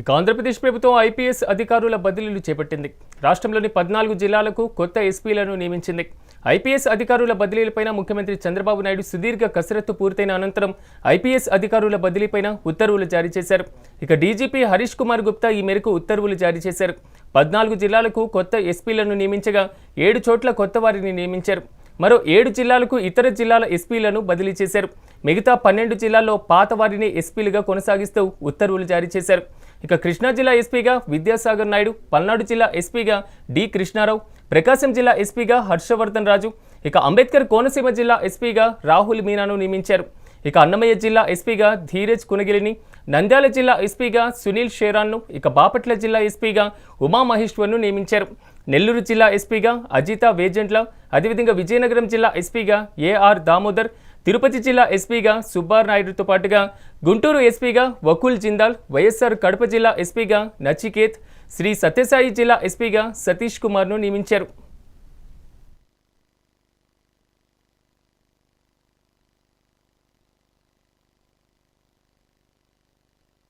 ఇక ఆంధ్రప్రదేశ్ ప్రభుత్వం ఐపీఎస్ అధికారుల బదిలీలు చేపట్టింది. రాష్ట్రంలోని పద్నాలుగు జిల్లాలకు కొత్త ఎస్పీలను నియమించింది. ఐపీఎస్ అధికారుల బదిలీలపైన ముఖ్యమంత్రి చంద్రబాబు నాయుడు సుదీర్ఘ కసరత్తు పూర్తయిన అనంతరం ఐపీఎస్ అధికారుల బదిలీపైన ఉత్తర్వులు జారీ చేశారు. ఇక డీజీపీ హరీష్ కుమార్ గుప్తా ఈ మేరకు ఉత్తర్వులు జారీ చేశారు. పద్నాలుగు జిల్లాలకు కొత్త ఎస్పీలను నియమించగా ఏడు చోట్ల కొత్త వారిని నియమించారు. మరో ఏడు జిల్లాలకు ఇతర జిల్లాల ఎస్పీలను బదిలీ చేశారు. మిగతా పన్నెండు జిల్లాల్లో పాత వారిని ఎస్పీలుగా కొనసాగిస్తూ ఉత్తర్వులు జారీ చేశారు. ఇక కృష్ణా జిల్లా ఎస్పీగా విద్యాసాగర్ నాయుడు పల్నాడు జిల్లా ఎస్పీగా డి కృష్ణారావు ప్రకాశం జిల్లా ఎస్పీగా హర్షవర్ధన్ రాజు ఇక అంబేద్కర్ కోనసీమ జిల్లా ఎస్పీగా రాహుల్ మీనాను నియమించారు. ఇక అన్నమయ్య జిల్లా ఎస్పీగా ధీరజ్ కునగిలిని నంద్యాల జిల్లా ఎస్పీగా సునీల్ షేరాన్ను ఇక బాపట్ల జిల్లా ఎస్పీగా ఉమామహేశ్వర్ను నియమించారు. నెల్లూరు జిల్లా ఎస్పీగా అజిత వేజెంట్ల అదేవిధంగా విజయనగరం జిల్లా ఎస్పీగా ఏఆర్ దామోదర్ తిరుపతి జిల్లా ఎస్పీగా సుబ్బార్ నాయుడుతో పాటుగా గుంటూరు ఎస్పీగా వకుల్ జిందాల్ వైఎస్ఆర్ కడప జిల్లా ఎస్పీగా నచికేత్ శ్రీ సత్యసాయి జిల్లా ఎస్పీగా సతీష్ కుమార్ను నియమించారు.